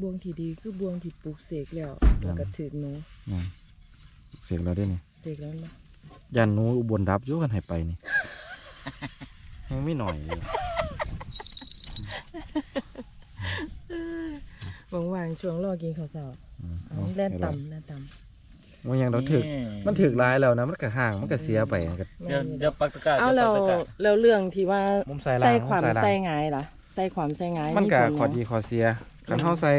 บวงที่ดีคือบวงที่ปลูกเสกแล้วแล้วก็ถือหนูนั่นเสียงเราได้นี่เสกแล้วเนาะยันหนูอุบลรับอยู่กันให้ไปนี่ยังไม่หน่อยเลยว่างๆช่วงรอกินข้าวเช้าอืมเอาแล่นต่ำแล่นต่มันยังเราถึกมันถึกหลายแล้วนะมันก็ห่างมันก็เสียไปมันก็ำเดี๋ยวเดี๋ยวปักตะกร้าเอาดี๋แล้วปักตะกร้าแล้วเรื่องที่ว่ามุมใส่ล่างใส่ความมุมใส่ล่างใส่งายล่ะใส่ความใส่งายมันก็ผลข้อเนาะดีข้อเสีย คันเฮาใส่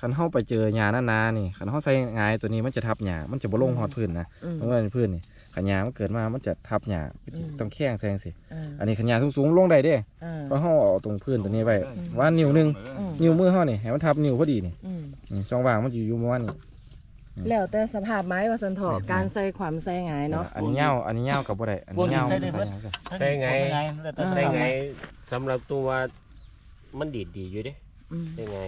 คันเฮาไปเจอหญ้าหนาๆนี่คันเฮาใส่งายตัวนี้มันจะทับหญ้ามันจะบ่ลงฮอดพื้นนะอืมเพราะว่าในพื้นนี่ขันหญ้ามันเกิดมามันจะทับหญ้าอืม ต้องแข้งแซงสิอ่าอันนี้ขันหญ้าสูงๆลงได้เด้อ่าเพราะเฮาเอาตรงพื้นตัวนี้ไว้อืมว่านิ้วหนึงอืม นิ้วมือเฮานี่ให้มันทับนิ้วพอดีนี่อืมนี่ช่องว่างมันอยู่อยู่ประมาณนี้ แล้วแต่สภาพไม้ว่าสันเถอะแม่นการใส่ความใส่งายเนาะ อันนี้ยาวอันนี้ยาวกับบ่ได้อันนี้ยาวใส่ได้เบิดใส่หยังก็ได้ไง แล้วแต่อ่าได้ได้ไงไงสำหรับตัวมันดีดดีอยู่เด้ อืมได้ไง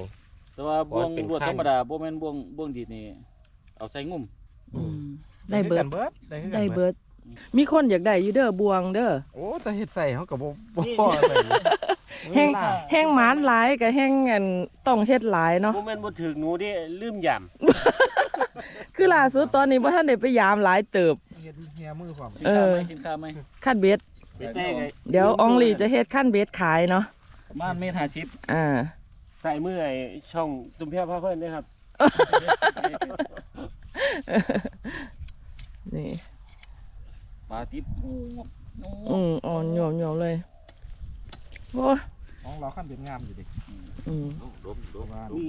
แต่ว่าบ่วงเป็นบวงขั้น ธรรมดาบ่แม่นบ่วงบ่วงดีดนี่เอาใส่งุ่ม อืม ได้เบิดเบิดได้คือกันได้เบิด มีคนอยากได้อยู่เด้อบวงเด้อ โอ้แต่เฮ็ดใส่เฮาก็บ่บ่พอใส่แห้ง แห้งหมานหลายกับแห้งอันต้องเฮ็ดหลายเนาะ บ่แม่นบ่ถึกหนูเด้ลืมยำคือล่าสุดตอนนี้บ่ทันได้ไปยามหลายเติบ เฮ็ดเฮียมือพร้อมสินเอค้าอ ไหมสินค้าไหมขั้นเบ็ด ไปได้ไงเดี๋ยวอองลีจะเฮ็ดขั้นเบ็ดขายเนาะประมาณเมตร50อ่า ใส่มือไอ้ช่องตุ้มเพียพาเพิ่นเด้ครับ นี่ปลาติบอืมอ่อนโยมโยมเลยโอ้ยของเราขั้นเป็นงามอยู่ดิอืมดมดมว่าอุ้ย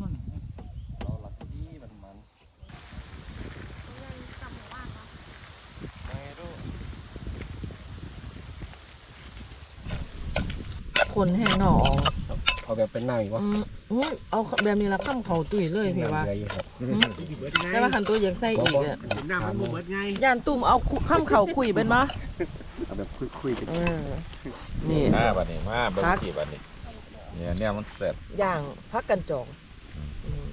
มึงนั่นเราหลักดีมันมัน คนแห้งหนออองเอาแบบเป็นหน้าอีกวะอืมอุ้ยเอาแบบนี้ละข้ามเขาตุ้ยเลยพี่ว่าเหลืออยู่ครับแต่ว่าขันตัวยังใส่อีกอะหน้ามันบ่เบิดไงย่านตุ่มเอาข้ามเขาคุยเป็นมะเอาแบบคุยๆกันเออนี่ มาบัดนี้มาเบิ่งพัก กี่บัดนี้เนี่ยเนี่ยมันเสร็จย่างพักกันจองอืม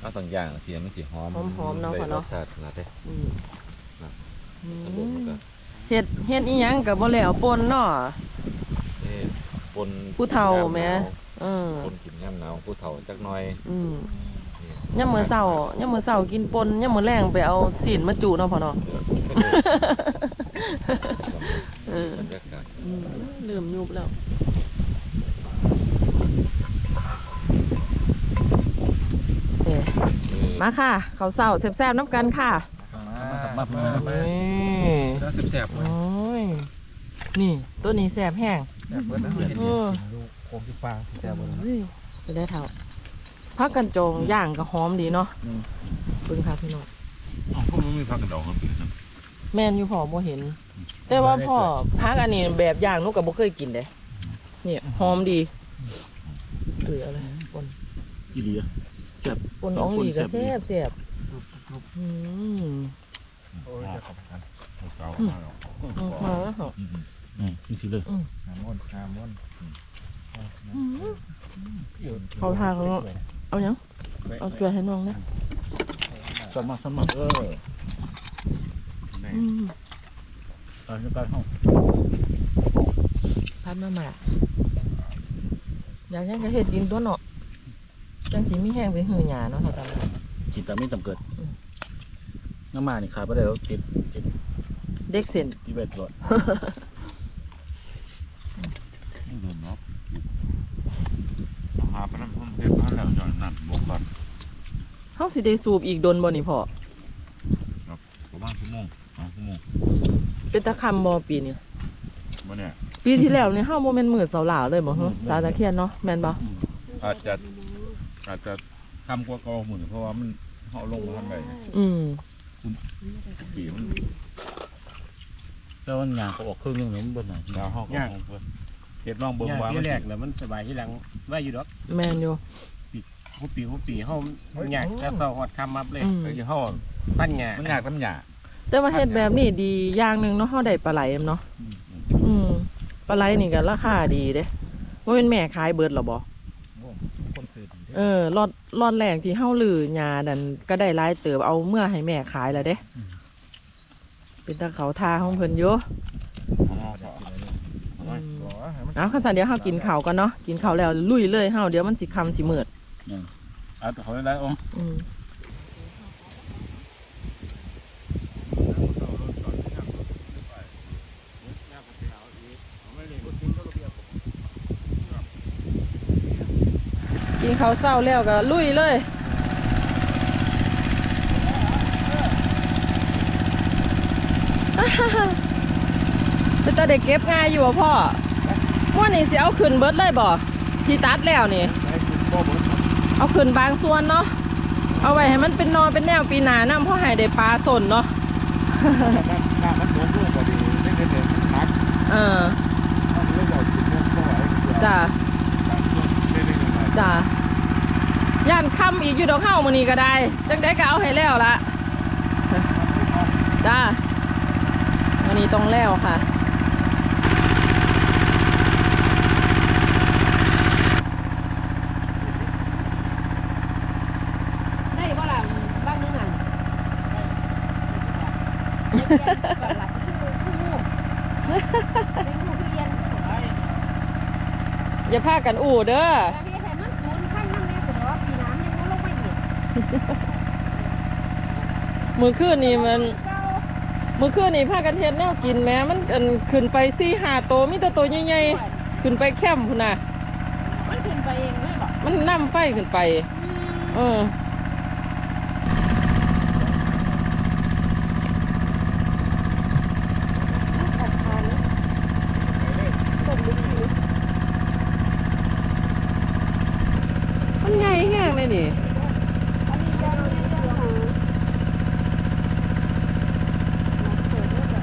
เอาต้องย่างเสียงมันสิหอมหอมๆเนาะได้พ่อเนาะรสชาติขนาดเด้ อืมครับ อืระบบมันมก็เฮ็ดเฮ็ดอีหยังกับบ่แล้วปนเนาะเอ๊ะ ปนผู้เฒ่าแหมยเออปนกินยามหนาวผู้เฒ่าจักหน่อยอืมนี่ยามมื้อเช้ายามมื้อเช้ากินปนยามมื้อแลงไปเอาศีลมาจุเนาะพ่อเนาะเออบรรยากาศอืมลืมยุบแล้วเอ้ยเออมาค่ะข้าวเช้าแซ่บๆน้ำกันค่ะมามามานี่แล้วแซ่บๆโอ้ยนี่ ตัวนี้แซ่บแห้งแซ่บ เบิดแล้วเห็นเออดูโคมที่ฟางแซ่บเบิดแล้วเฮ้ยจะได้เท่าพักกันจองย่างก็หอมดีเนาะเบิ่งค่ะพี่น้องอ๋อพวกมันมีผักกระดองครับพี่ครับแม่นอยู่พ่อบ่เห็น แต่ว่าพ่อพักอันนี้แบบย่างหนูก็บ่เคยกินเด้เนี่ยหอมดีเอออะไรปนอีหลีอะปนอ่องหลีก็แซ่บแซ่บอืมโอ้ยจะขอบคุณเก่าอืมมากหรอกอืมมาแล้วเหรออืม อืมจริงๆเลยอืมน้ำมันน้ำมันเขาทางเขาเอาหยังเอาเกลือให้น้องนะสอนมาสอนมาเอออืมตอนนี้การห้องพัดมาหมาอยากยังจะเฮ็ดดินตัวเนาะจังสิมีแห้งเป็นหือหยาเนาะเท่ากันจิตตาไม่จำเกิดอืมน้ำมานี่ขายไปได้แล้วเจ็ดเจ็ดเด็กเส้นที่เบ็ดรถ นี่เดินเนาะเอาหาไปนั่นผมเฮ็ดมาแล้วจอนนั่นบวกก่อนเฮาสิได้สูบอีกดนบ่นี่พ่อประมาณชั่วโมงสองชั่วโมงเป็นตะคำบ่ปีนี้บ่เนี่ยปีที่แล้วนี่เฮาบ่แม่นมืดเสาหลาวเลยบ่ฮะสาวตะเคียนเนาะแม่นบ่อาจจะอาจจะคำกว่าเก่าหมื้อเพราะว่ามันเฮาลงมาทางใดอืมปีมันแล้วมันยางก็ออกครึ่งหนึงแล้วมันเบิ่นหน่อยดาวเฮาก็ของเพิ่น เฮ็ดลองเบิ่งว่าที่มันแรกแล้วมันสบายที่หลังว่าอยู่ดอกแม่นอยู่หุบปีหุบปีเฮาอยากจะเศร้าฮอดคำมับเลยอืมเอ้ยเฮาปั้นหญ้ามันยากน้ำหยาแต่ว่าเฮ็ดแบบนี้ดีอย่างหนึงเนาะเฮาได้ปลาไหลเนาะอืมปลาไหลนี่ก็ราคาดีเด้บ่แม่นแม่ขายเบิดหรอบ่คนซื้อดีเออรอดรอดแรกที่เฮาลือหญ้านั่นก็ได้หลายเติบเอาเมื่อให้แม่ขายแล้วเด้ เป็นตาเขาทาของเพิ่นอยู่ของ เฮาก็ว่าเอาข้าวสารเดี๋ยวเฮากินข้าวกันเนาะกินข้าวแล้วลุยเลยเฮาเดี๋ยวมันสิคำสิมืดเอาตัวเขาได้อ๋ออืมกินข้าวเศร้าแล้วก็ลุยเลย เป็นตาเด็กเก็บง่ายอยู่บ่พ่อม่วนนี่สิเอาขึ้นเบิดเลยบ่ที่ตัดแล้วนี่ เอาขึ้นบางส่วนเนาะ เอาไว้ให้มันเป็นนอนเป็นแนวปีหนาน้ำเพราะให้ได้ปลาสนเนาะน้ำมันโดนลูกพอดีไม่เคยเห็นพักเออมันเรื่องเอาจุดพวกพวกอะไรจ้ะไม่ได้ยังไงจ้ะย่านค่ำอีกอยู่ดอกเฮ้ามื้อนี้ก็ได้ จังได้ก็เอาให้แล้วละจ้าวันนี้ต้องแล้วค่ะ ได้บ่ล่ะบ้างนึงอะเรียนก่อนหลับคือคืองูเป็นงูคือเรียน อย่าพากันอู่เด้อ แต่ที่ให้มันศูนย์พันมันแม่ถึง ว่าปีน้ำยังบ่ลงมาอีกมือคืนนี่มัน มือคืนนี่พากันเฮ็ดแนวกินแม้มันอันขึ้นไปสี่หาโตมีแต่ตัวใหญ่ๆขึ้นไปแคมพุ่นน่ะ มันขึ้นไปเองเลยบ่มันนํไฟขึ้นไป เออ ขัดทานนะต้มลึกอยู่ มันใหญ่แห้งเลยนี่ อันนี้จะเอาเนี่ยจะหาเปิดแล้วก็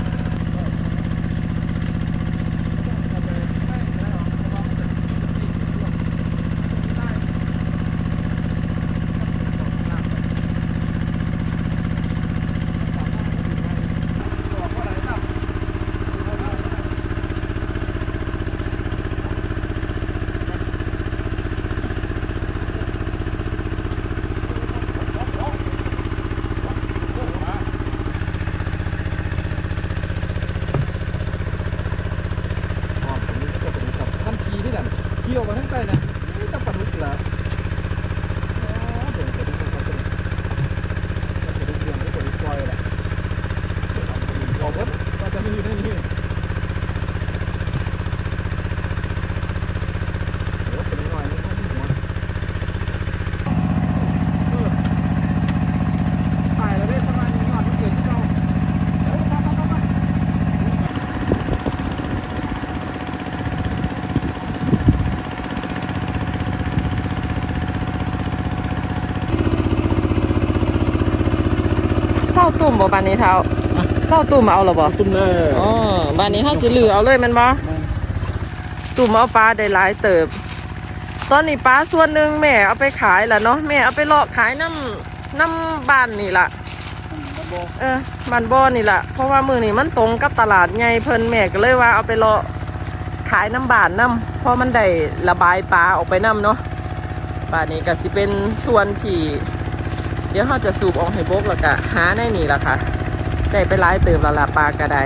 มันขี่ที่นั่นเกี่ยวกันทั้งใจนะนี่จะปลาดุกเหรออ๋อเป็นปลาดุกครับเป็นปลาดุกเดือนหรือปลาดุกปล่อยแหละบอกว่าว่าจะมีอยู่ในนี้โอ้เป็นหน่อยนี่มันหัวเออตายแล้วได้ประมาณนี้หน่อยที่เกิดที่เราเอ้ยมามามามา เศร้าตุ่ม บ่บานนี้เท้าเศร้าตุ่มเอาหรอบ่คุณแม่อ๋อบานนี้เฮาสิเหลือเอาเลยแมันบ่ตุ่มเอาปลาได้หลายเติบ ตอนนี้ปลาส่วนหนึ่งแม่เอาไปขายแล้วเนาะแม่เอาไปเลาะขายน้ำน้ำบ้านนี่ล่ะเออบ้านบ่อนี่ล่ะเพราะว่ามือนี่มันตรงกับตลาดใหญ่เพิ่นแม่ก็เลยว่าเอาไปเลาะขายน้ำบ้านน้ำเพราะมันได้ระบายปลาออกไปน้ำเนาะป่านนี้ก็สิเป็นส่วนที่ เดี๋ยวเราจะสูบออกให้บกแล้วก็หาในนี่ละค่ะ ได้ไปหลายเติมละละปลาก็ได้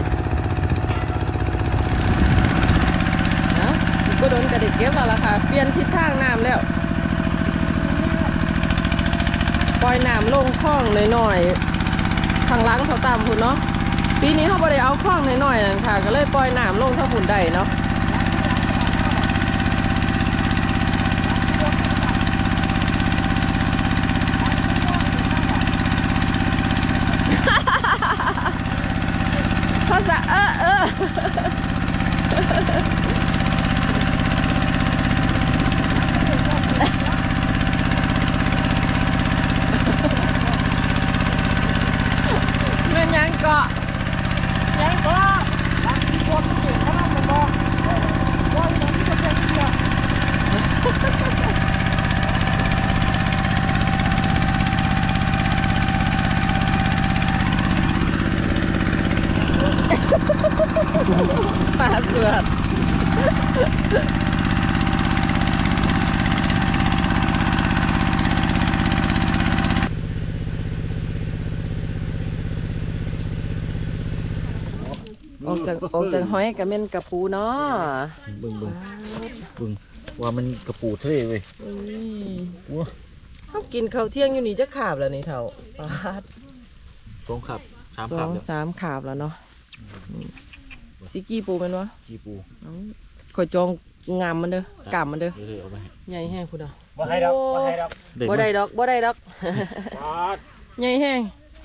เอ้าอีกก็โดนกระเด็กเก็บแล้วล่ะค่ะ เปลี่ยนทิศทางน้ำแล้ว ปล่อยน้ำลงคลองหน่อยๆทางล้างเขาตามพุ่นเนาะ ปีนี้เขาบ่ได้เอาคลองหน่อยๆนั่นค่ะ ก็เลยปล่อยน้ำลงเท่าพุ่นได้เนาะ ภาษาเออเออ เมื่อยังเกาะ ยังก็บางทีคนมันเห็นเขาแล้วมันบ่ อกจากออกจาก หอยกับเม่นกระปูเนาะเบิ่งเบิ่งเบิ่งว่ามันกระปูทะเลเว้ยอุ้ยว้าเขากินข้าวเที่ยงอยู่นี่จะขาบแล้วนี่เท่าปาดสองขับสามสอขับงเดี๋ยวสามขาบแล้วเนาะอืมสิกี้ปูเป็นวะจีปูเอ้าข่อยจองงามมันเด้อกามมันเด้อเดี๋ยวเดี๋ยวเอาไปให้ใหญ่แห้งคุณอะบ่ให้ดอกบ่ให้ดอกบ่ได้ดอกบ่ได้ดอก ปาดใหญ่แห้ง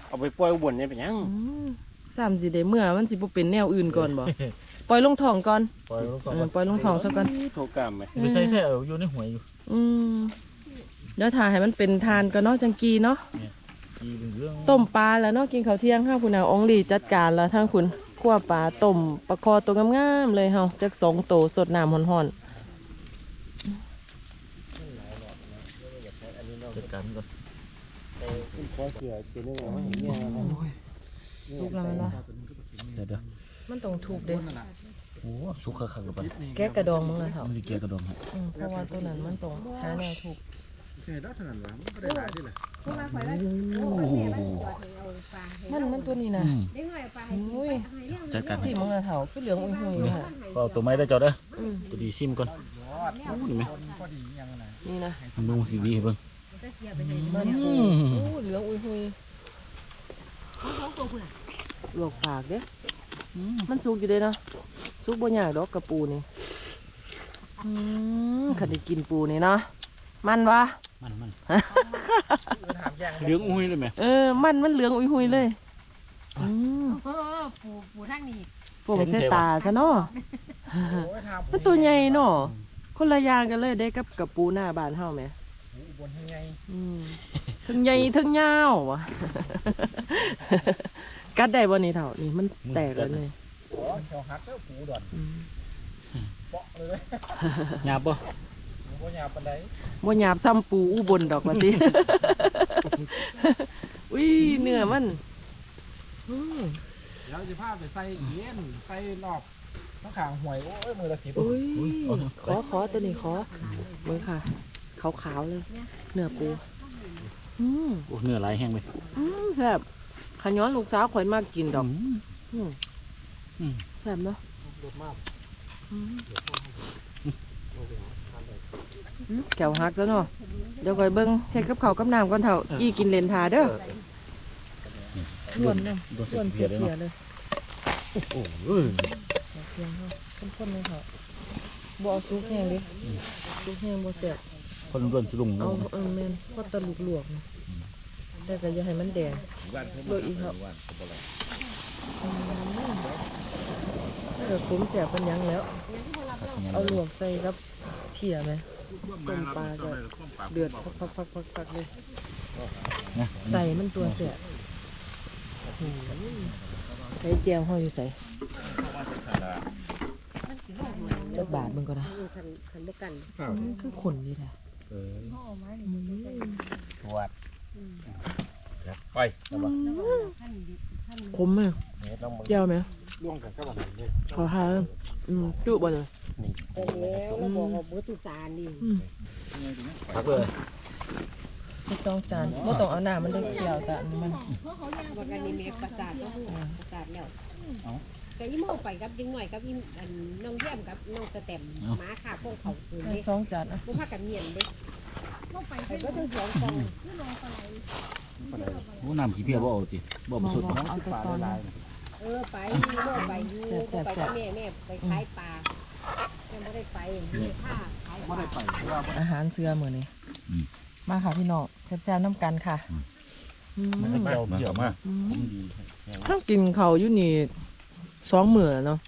เอาไปปล่อยอุบลนี่เป็นหยังอืม สามสิได้เมื่อมันสิบ่เป็นแนวอื่นก่อนบ่ ปล่อยลงท้องก่อนปล่อยลงก่อนเออปล่อยลงท้องซะก่อน โทรกรรมไหมไม่ใช่ใช่เอาอยู่ในหวยอยู่อืมเดี๋ยวถ่าให้มันเป็นทานก่อนเนาะจังกีเนาะจีเป็นเรื่องต้มปลาแล้วเนาะกินข้าวเที่ยงห้าคุณเอาองลีจัดการแล้วทั้งคุณคั่วปลาต้มปลาคอตัวงามๆเลยเฮาจักสองโตวสดน้ำฮ้อนจัดการก่อนขอเสือตัวนึงเอาไว้ให้เมียนะครับ ๆ สุกแล้วมันวะเดี๋ยวเดี๋ยวมันต้องถูกเด้โอ้สุกคักๆกับมันแกะกระดองมึงเลยเถอะมันจะแกะกระดองให้อืมเพราะว่าตัวนั้นมันต้องหาแนวถูกใช่แล้วเท่านั้นล่ะมันก็ได้หลายด้วยล่ะเพราะว่าข่อยว่าโอ้ยแม่มันตัวเธอเอาปลาให้มันมันตัวนี้นะอืมได้หน่อยปลาให้กินอุ้ยไปให้เรื่องจัดการสีมึงเลยเถอะคือเหลืองอุ้ยหุยเลยค่ะก็เอาตัวไม้ได้เจอเด้ออืมตัวดีซิมก่อนโอ้นี่ไหมพอดียังไงนี่นะมันดูสีวีให้เบิ่งจะเสียไปให้มันเนี่ยโอ้อืมโอ้เหลืองอุ้ยหุยเขาสองตัวคุณอะ ลวกปากเด้มันสุกอยู่เด้เนาะสุกบ่ยากดอกกระปูนี่อืมคันได้กินปูนี่เนาะมันวะมันมันเหลืองอุ้ยเลยไหมเออมันมันเหลืองอุ้ยหุยเลยอืมเออปูปูทางนี้ผมเสตาซะเนาะมันตัวใหญ่เนาะคนละอย่างกันเลยได้กับกับปูหน้าบ้านเฮาไหมอุบลให้ไงอืมทั้งใหญ่ทั้งยาววะ กัดได้บ่นี่เท่านี่มันแตกแล้วนี่ขอแถวหักแล้วปูดอนอืมเปาะเลยหยาบป่ะปูบ่ยาวปานใดบ่หยาบซ้ำปูอุบลดอกว่าติ อุ้ยเนื้อมันอืมเดี๋ยวจะพาไปใส่เย็นใส่รอบข้างขางหวยโอ้ยมือละสิบอุ้ยขอขอตัวนี้ขอเบิ่งค่ะขาวๆเลย เนื้อปูอืมโอ้เนื้อลายแห้งไปอืมแซ่บ ขย้อนลูกสาวข่อยมากกินดอกมอืมอืมแซ่บเนาะรถมากอืมอืมแก้วหักซะเนาะเดี๋ยวข่อยเบิ่งเฮ็ดกับข้าวกับน้ำก่อนเถอะกี้กินเลนทาเด้อล้วนเนาะโดนล้วนเสีเสียยเลยเพียเนาะเลยโอ้โหเพียงเฮาข้นๆเลยเถอะบ่เอาซุกแห้งเดิซุกแห้งบ่แซ่บคนร่วนสลุงเอาเออแม่นพอตะลุกลวกนะ แต่ก็อย่าให้มันแดงลวกอีกครับอืมถ้าเกิดผมแซ่บเป็นหยังแล้ว เอาลวกใส่กับเพียไหมต้มปลาก็เดือดพักๆๆๆๆเลย ใส่มันตัวเสียใส่แจวห้อยอยู่ใส่จักบาทมึงก็ได้คันคันบ่กันอืมคือขนนี่แหละตรวจ ไปคมไหมเนี่ยต้องมึงแจวไหมร่วงกันก็แบบนี้ขอทานอืมจุบ่เลยไปแล้วเราบอกว่าเบอร์ตุสารนี่อืมพักเลยเป็นสองจานบ่ต้องเอาน้ำมันเลยเคี่ยวแต่อันนี้มันว่ากันนี่แม่ประสาทก็ฮู้ประสาทแล้วก็อีโมไปกับยิงหน่อยกับอีอันน้องเยี่ยมกับน้องสแตมหมาขาพวกเขาคืนให้เด้สองจานอะบ่พากันเมียนเด้ โอ้น้ำขี้เพี้ยบ่เอาติบ่เอาสุดบ่เอาแต่ตอนนั้นเออไปอีโมไปอยู่ไปกับแม่แม่ไปขายปลาแม่บ่ได้ไปแม่ผ้าขายปลาอาหารเสือมือนี้มาค่ะพี่น้องแซ่บๆน้ำกันค่ะอืมมันเกี่ยวเกี่ยวมากถ้ากินเขาวอยู่นี่สองมือเนาะ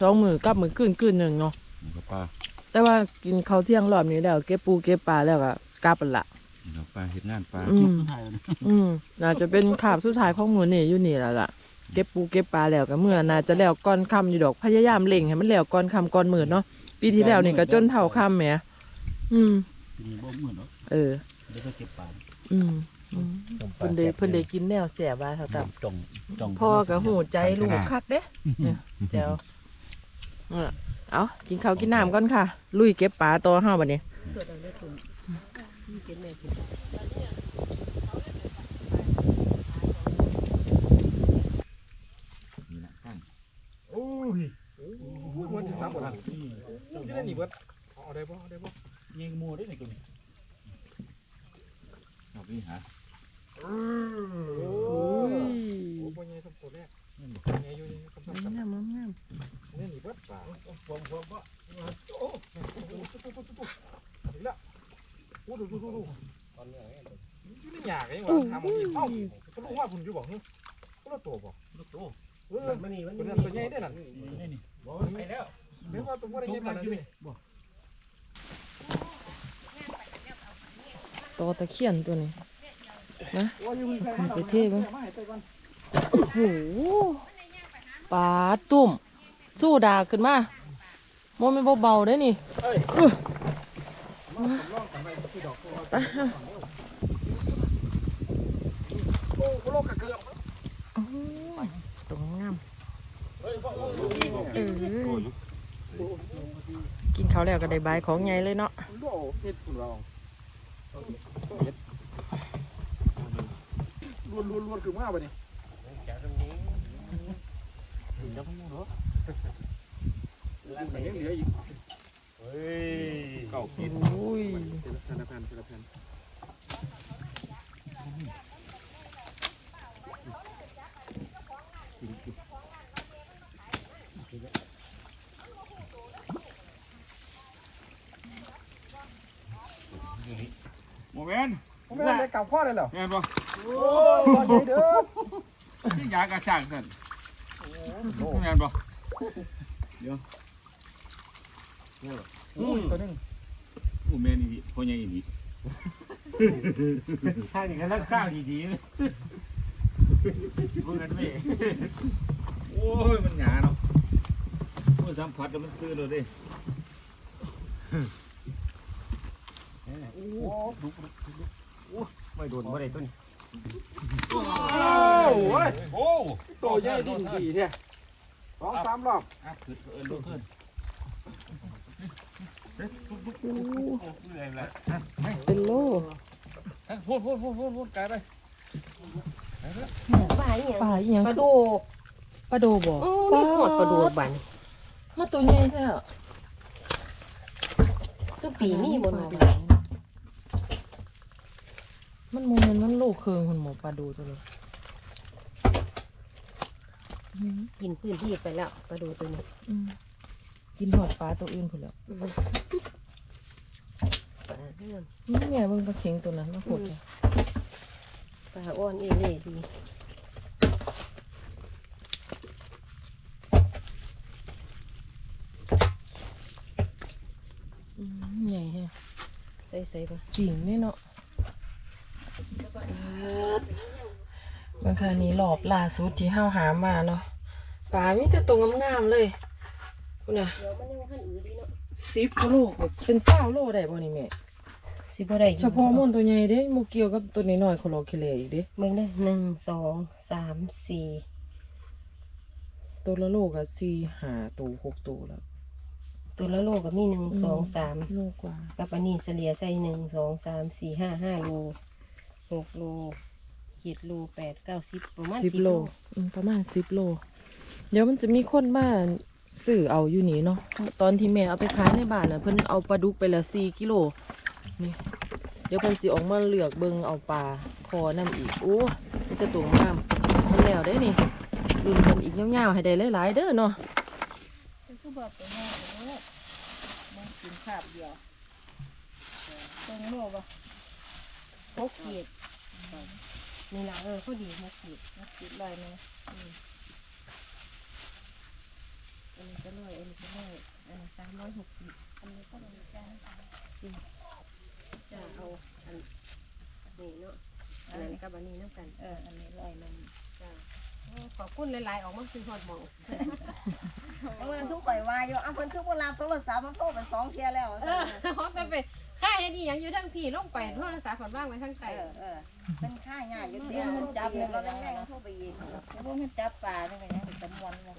สองมือกับมือขึ้นขึ้นหนึ่งเนาะกับปลาแต่ว่ากินเขาวเที่ยงรอบนี้แล้วเก็บปูเก็บปลาแล้วก็ กลับละหมูกับปลาเห็ดงานปลาอืมถ่ายเลยอืมน่าจะเป็นขาบสุดท้ายของมือนี่อยู่นี่แล้วล่ะ เก็บปูเก็บปลาแล้วก็เมื่อน่าจะแล้วก่อนค่ำอยู่ดอกพยายามเล่งให้มันแล้วก่อนค่ำก่อนมืดเนาะปีที่แล้วนี่ก็จนเท่าค่ำแหมอืมทีนี้บ่เหมือนเนาะเออเดี๋ยวก็เก็บปลาอืมอืมเพิ่นได้เพิ่นได้กินแนวแสบว่าเท่ากับจ้องจ้องพ่อกับหูใจลูกคักเด้เนี่ยแจวเอาล่ะเอากินข้าวกินน้ำก่อนค่ะ ลุยเก็บปลาตัว ที่เป็นแม่พิมพ์นี่แหละตั้งโอ้ยโอ้ยมันถึงสามคนละจะได้หนีเบิดเอาได้บ่เอาได้บ่ยิงมัวได้ไหนกูนี่เอาไปหาโอ้ยโอ้ยบ่ยังสมบูรณ์แน่ยังอยู่ยังสมบูรณ์งามงามนี่หนีเบิดป่าบ่บ่บ่โอ้โหตุ๊บตุ๊บตุ๊บตุ๊บอีกแล้ว ดูดูดูดูตอนเนี้ยอยู่ในหยาไงวะทำกินเอ้าก็รู้ว่าคุณอยู่บอกเฮ้ยก็ละตัวบอกลูกตู้เออมันนี่มันตัวนั้นตัวใหญ่ได้นั่นบอกไปแล้วเดี๋ยวว่าตัวว่าได้ใหญ่ขนาดนี้ตอตะเคียนตัวนี้นะว่าอยู่ใครมันไปเท่บ้างมาให้ตัวก่อนโอ้โหปลาตุ่มสู้ดาขึ้นมาโมไม่นเบาๆได้อนี่ ไปที่ดอกตัวไปเอาโอ้โลกกระเกือบอื้อตรงงามเออกินเขาแล้วก็ได้บายของไงเลยเนาะล้วนล้วนล้วนคือมาไปนี่จากตรงนี้แล้วพ่อเหรอมันยังเหลืออีก เฮ้ยเก่ากินอุ้ยเทละแผ่นละแผ่นเทละแผ่นโมเมนต์ผมไม่ได้กลับข้อเลยเหรอแม่นบ่โอ้ยใหญ่เด้อที่ยากระช่างสั่นโอ้แม่นบ่ย ตัวนึงโอ้แม่นอีพ่อใหญ่อีถ้าอย่างนั้นข้าวดีๆเลยพูดกันไม่โอ้ยมันหยาเนาะโอ้ยสัมผัสแล้วมันตื่นเลยดิโอ้ดุดุดุไม่โดนไม่ได้ต้นโอ้ยโอ้ตัวใหญ่ดีดีเนี่ยสองสามรอบอะขึ้นเอิ้นลูกขึ้น เลยแหละเป็นโลพูดพูดพูดพูดพูดไกลไปปลาอีหยังปลาอีหยังปลาโดกปลาโดบ่โอ้มีหอดปลาโดกบันมาตัวใหญ่แท้อะสุปีมีบนมามันโมเมนต์มันโลเคืองคนหมอปลาโดตัวนี้อืมกินพื้นที่ไปแล้วปลาโดตัวนี้อืมกินหอดปลาตัวอื่นพุ่นแล้วอืม ปลาเรื่องนี่แม่เบิ่งปลาเข็งตัวนั้นมาโคตรเลยปลาอ้อนเอเล่ดีอืมใหญ่แฮะใส่ใส่ๆปะจริงนี่เนาะบางครั้งนี้รอบล่าสุดที่เฮาหามาเนาะปลามีแต่ตัวงามๆเลยคุณน่ะเดี๋ยวมันยังขั้นอืดดีเนาะ สิบกิโลแบบเป็นเศร้าโลได้บ่นี่แม่สิบ่ได้อยู่เฉพาะมนตัวใหญ่เด้โมเกี่ยวกับตัวน้อยๆโคโลคิเลอีกเด้เบิ่งได้หนึ่งสองสามสี่ตัวละโลก็สี่ห้าตัวหกตัวแล้วตัวละโลก็มีหนึ่งสองสามโลกว่ากับอันนี้เฉลี่ยใส่หนึ่งสองสามสี่ห้าห้าโลหกโลเจ็ดโลแปดเก้าสิบประมาณสิบโลอืมประมาณสิบโล เดี๋ยวมันจะมีคนมา สื่อเอาอยู่นี่เนาะตอนที่แม่เอาไปขายในบ้านน่ะเพิ่นเอาปลาดุกไปละสี่กิโลนี่เดี๋ยวเพิ่นสิออกมาเลือกเบิ่งเอาปลาคอน้ำอีกโอ้มีแต่ตัวงามมันแล้วได้นี่รุ่นเพิ่นอีกยาวๆให้ได้หลายๆเด้อเนาะคือบอกไปแม่เลยมันกินขาบเดียวตรงโลบ่หกขีดนี่ละเออพอดีหกขีดมันกินลอยไหม อันนี้ก็ร้อยอันนี้ก็ร้อยอันนี้สามร้อยหกขีดอันนี้ก็มีจ้างจะเอาอันนี้เนาะอันนั้นกับอันนี้น้ำกัน เออ อันนี้ลอยมันจ้าโอ้ขอบคุณหลายๆออกมาคือหอดหมองเอาเงินทุกข่อยว่าอยู่เอาเพิ่นทุกเวลาโทรศัพท์มันโทรไปสองเที่ยแล้วเออเขาจะไป ค่ายอันนี้ยังอยู่ทั้งพี่ลงไปโทรศัพท์ผ่อนว่างไว้ทั้งเอไตอเออเป็นค่ายากอยู่เตี้ยมันจับเนี่ยเราแรงๆโทรไปอีกแล้วพวกมันจับปลาเนี่ยก็ยังเป็นจำนวนเลย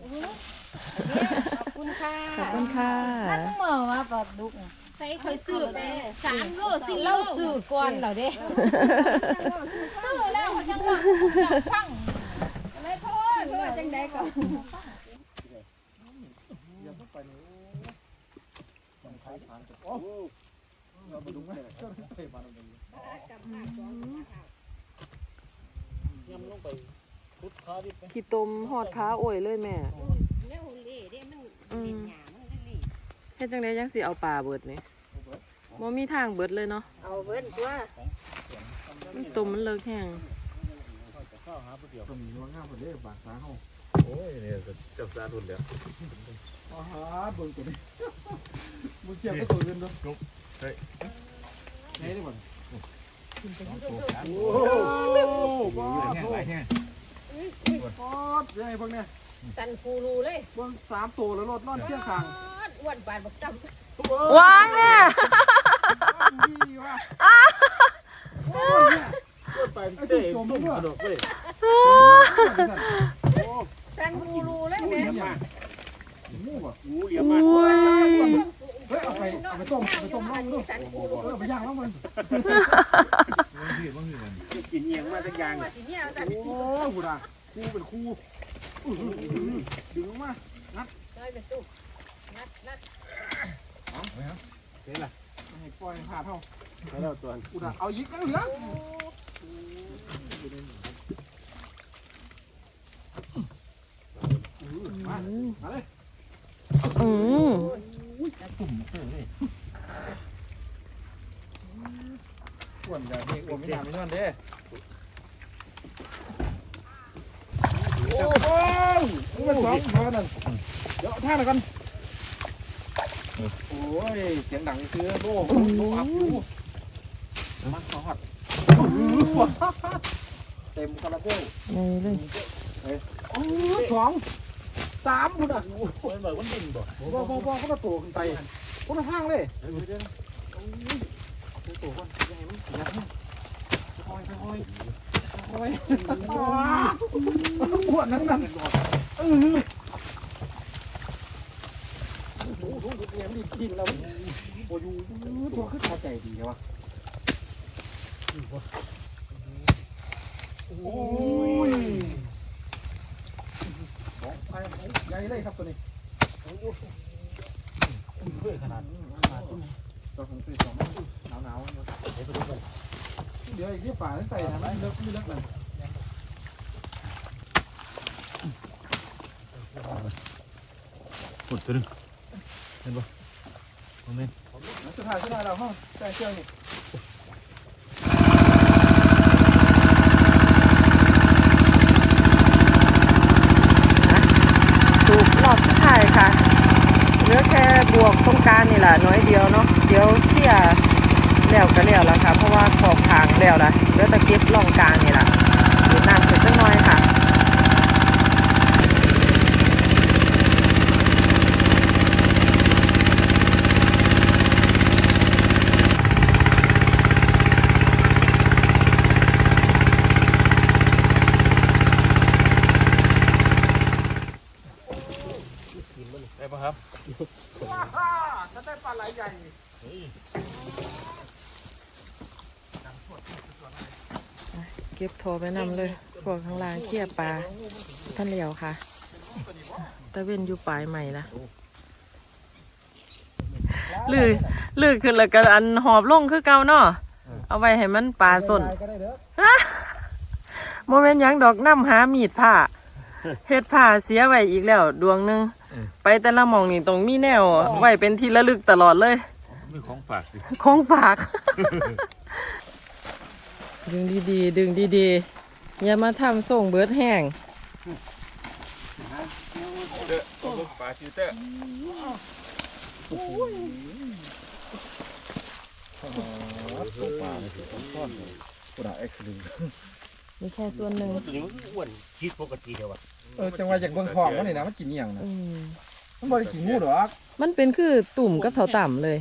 ขอบคุณค่ะขอบคุณค่ะนั่นหมอว่าปลาดุกใส่คอยซื้อไปสามโลสี่โลซื้อก่อนเหรอเด้ซื้อแล้วจังหวะฟังเลยโทษโทษจังไดก่อนอย่าเข้าไปนี่ต้องขายทางจะโอ้ ยมาตรงนี้ลงไปพุดขาดิบไปขี้ตมหอดขาโอ้ยเลยแม่แนวเล่เด้มันอืมเล่นหยามันเล่เฮ็ดจังไดยังสิเอาปลาเบิดนี่บ่มีทางเบิดเลยเนาะเอาเบิ้นตัวมันตมมันเลิกแห้งข้าวหาก๋วยเตี๋ยวก็มีว่างามกว่าเด้บาดสาเฮาโอ้ยเนี่ยก็จับซาทุนแล้วอ๋อฮะเบิ่งตัวนี้มึงเทียบกับตัวอื่นเนาะเฮ้ย ไหนดิบ่โอ้โหบ้าแห้งโหลายแห้งอุ้ยอุ้ยคตรยังไงพวกเนี้ยตันฟูรูเลยเบิ่งสามตัวแล้วรถนอนเที่ยงคางอ้วนบานบักจำวางแม่ดีว่ะไปเตะตุ้มกระโดดไปตันฟูรูเลยแม่มูอะงูเหลี่ยมมาอุ้ยเฮ้ยเอาไปเอาไปต้มเอาไปต้มน้องดูตันฟูเอรูอไปย่างแล้วมันบางทีบางทีมันกินเอียงมาสักอย่างว่าสิเนี่ยตันโอ้โหด่าครูเป็นครูดึงมาน้อยเป็นสุกนัดนัดเอาไปฮะเจ๊ล่ะให้ปล่อยผ่าเท่าแล้วตัวอุดาเอายิกกันเหลือมามาเลยอืม อ้วนแบบนี้อ้วนไม่นานไม่นอนเด้โอ้โหมันสองพอนั่นเดี๋ยวท่าหน่อยกันโอ้ยเสียงดังคือโล่โล่อัพอยู่มาขอหัดเต็มคาราเบลนี่เลยโอ้ยสอง สามคุณอะเปิดแบบวันดินบ่บ่บ่บ่เขามาตัวขึ้นไปคนละข้างเลยตัวคนยังไงมันยัดให้ค่อยค่อยค่อยปวดนั่นนั่นเออโอ้โหทุกอย่างมันกินแล้วโอ้ยตัวขึ้นพอใจดีเลยวะโอ้ยของ ไปใหญ่เลยครับตัวนี้เพื่อขนาดขนาดตัวของสี่สองหนาวหนาวเดี๋ยวอีกที่ป่าตั้งแต่นะไมันเลิกไม่เลิกเลยหมดตัวนึงเห็นปะโมเมนต์สุดท้ายสุดท้ายเราห้องใส่เชือกนี่ สูบรอบสุดท้ายค่ะ เหลือแค่บวกตรงกลาง นี่แหละน้อยเดียวเนาะเดี๋ยวเที่ยแล้วก็แล้วละค่ะเพราะว่าขอบทางแล้วละเลือแต่เก็บร่องกลางนี่แหละดูน้ำเสร็จจังน้อยค่ะ ได้ปะครับถ้าฮ่าจะได้ปลาไหลใหญ่เก็บโทรไปนำเลยพวกข้างล่างเคี่ยปลาท่านเหลียวค่ะตะเวนอยู่ปลายใหม่ละลือลือขึ้นแล้วก็อันหอบลงคือเก่าเนาะเอาไว้ให้มันปลาสนโมเมนต์ยังดอกน้ำหามีดผ้าเฮ็ดผ้าเสียไว้อีกแล้วดวงหนึง ไปแต่ละหมองนี่ต้องมีแนว ไว้เป็นที่ระลึกตลอดเลย มีของฝากสิของฝาก ดึงดีๆ ดึงดีๆ อย่ามาทำส่งเบิดแห้งเตอตัวปลาชิวเตอร์ตัวปลาเนี่ยต้องซ่อนเลยกูด่าเอ็กซ์ลิงมีแค่ส่วนหนึ่งตัวนี้มันอ้วนคิดปกติเดียวอะ เออจังหวะจากเบิ่งของมันนี่นะมันกินอหย่างนะอืมมันบ่ได้กินงูหรอกมันเป็นคือตุ่มกับเถาต่ำเลย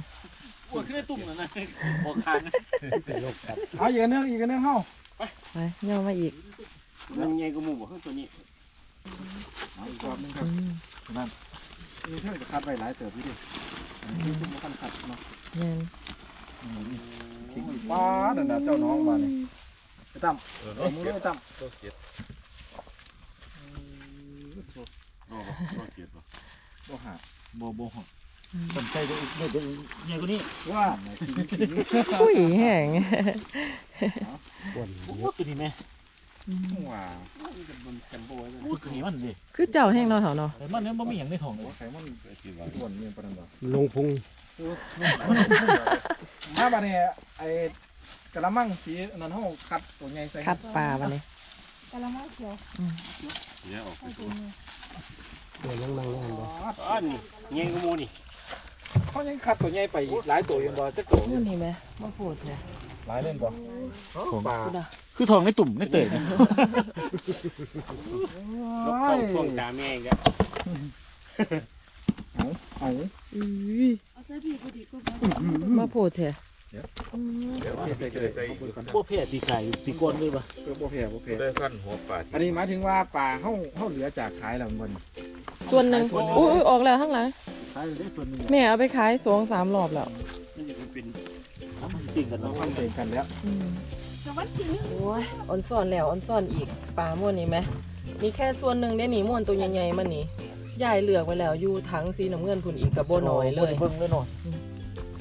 อ้วนขึ้นได้ตุ่มแล้วนะบอกคานโลกครับเอาอีกอันหนึงอีกอันหนึงเฮาไปย่อมาอีกมันไงก็มูบอกขึ้นตัวนี้เอาอีกรอบหนึงครัอืบมนั่นนี่เท่าจะคัดไว้หลายเติบพี่ดิอันนี้คือมันคันคัดเนาะแม่นทิ้งอีกป้านั่นน่ะเจ้าน้องมานี่ไปตั้มเออเอามือเลยไปตั้มตัวเกียด โอ้บ่ตัวเกียดปะบ่หาโบโบหสนใจตัวอีกเนี่ยตัวใหญ่กว่านี้ว่าไหนทิ้งทิ้งอุ้ยแห้งอ้วนตัวนี้ไหมว้าวมันจะมันแมโบไว้เลยพูดไขมันดิคือเจ้าแห้งเนาะเถาเนาะไขมันเนี่ยมันมีอย่างในท้องเลยไขมันคิดว่าส่วนเนี่ยประเด็นบ่ลงพุงมาบัดนี้ไอ้กระมังสีอันนั้นเฮาคัดตัวใหญ่ใส่คัดปลาวันนี้ กะละมังเขียวเนี่ยออกไปให้สูดูมือเดี๋ยวยังนั่งนั่งบ่อันนี้เงี้ยงกูมูนี่เขายังคัดตัวใหญ่ไปอีกหลายตัวอยู่บ่จักตัวนี่นี่ไหมมาพูดเนี่ยหลายเล่นบ่ปลาพูดอะคือท้องในตุ่มในเตยนะลบเข้าช่วงตาเอาเอาอุ้ยเอาใส่พี่พอดีก็บ่มาพูดเถอะ เดี๋ยวใส่ใส่ใส่อีกก่อนพวกเพศตีไก่ตีก้นด้วยปะเพื่อบ่แพ้บ่แพ้ได้ขั้นหัวปลาอันนี้หมายถึงว่าปลาเฮาเฮาเหลือจากขายแล้วมันส่วนหนึ่งอุ้ยออกแล้วข้างหลังขายได้ส่วนหนึ่งแม่เอาไปขายสองสามรอบแล้วนี่จะเป็นทำให้จริงกันเราเนาะทำเองกันแล้วแต่วันที่หนึงโอ้ยอ่อนซ่อนแล้วอ่อนซ่อนอีกปลาม่วนนี่ไหมนี่แค่ส่วนหนึ่งเด้นี่ม่วนตัวใหญ่ๆมันนี่ยายเลือกไว้แล้วอยู่ถังสีน้ำเงินพุ่นอีกกับโบน้อยเลยเบิ่งเลยหน่อย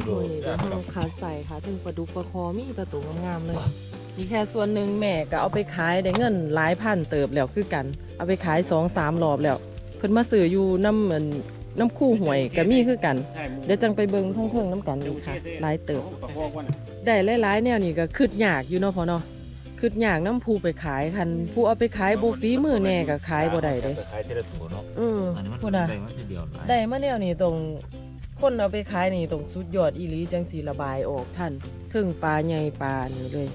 โดโอ้ยยเดี๋ยวเราขาใส่ขาถึงปลาดุกปลาคอมีแตะตัวงามๆเลยนี่แค่ส่วนหนึ่งแม่ก็เอาไปขายได้เงินหลายพันเติบแล้วคือกัน เอาไปขายสองสามรอบแล้ว เพิ่นมาซื้ออยู่น้ำเหมือนน้ำคู่หวยก็มีคือกันใช่มึงเดี๋ยวจังไปเบิ่งทั้งเพิ่งน้ำกันอีกค่ะหลายเติบประคองวันได้หลายๆแนวนี่ก็คืดยากอยู่เนาะพอเนาะคืดยากน้ำผู้ไปขายคันผู้เอาไปขายบ่ฝีมือแน่ก็ขายบ่ได้เด้ขายเทเลตัวเนาะเอออันนี้มันพุ่นน่ะได้มาทีเดียวได้มาแนวนี้ตรง คนเอาไปขายนี่ตรงสุดยอดอีหลีจังสีระบายออกท่านถึงปลาใหญ่ปลานี่เลย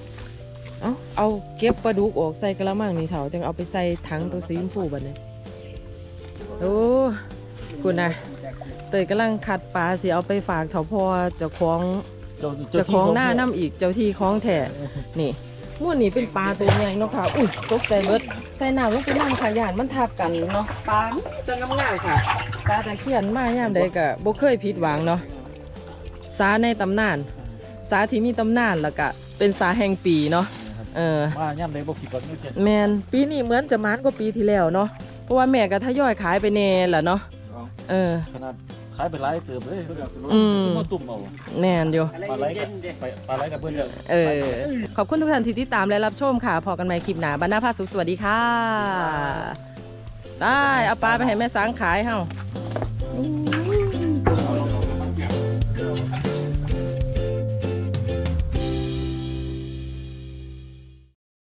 เอาเอาเก็บปลาดุกออกใส่กระมังนี่เถาจังเอาไปใส่ถังตัวสีชมพูบัดนี้โอ้คุณนะเตยกำลังคัดปลาสิเอาไปฝากเถาพอเจ้าของเจ้าของหน้าน้ำอีกเจ้าที่ของแท้นี่ม่วนนี่เป็นปลาตัวใหญ่เนาะค่ะ อุ้ยตกใจเบิดใส่น้ำลงไปนั่งขยานมันทับกันเนาะปลาจะงามๆค่ะ สาตะเคียนมายามใดก็บ่เคยผิดหวังเนาะสาในตำนาน สาที่มีตำนานแล้วก็เป็นสาแห่งปีเนาะเออมาย่ำได้บ่ผิดก็ไม่เจ็บแมนปีนี้เหมือนจะมานกว่าปีที่แล้วเนาะเพราะว่าแม่ก็ทยอยขายไปแน่ล่ะเนาะเออขนาดขายไปหลายเติบเลยอืมมาตุ่มเอาแน่นอยู่ปลาไหลกับไปปลาไหลกับเพื่อนเดียวเออขอบคุณทุกท่านที่ติดตามและรับชมค่ะพอกันใหม่คลิปหน้าบรรณาภาสุขสวัสดีค่ะ ได้เอาปลาไปให้แม่สางขายเฮา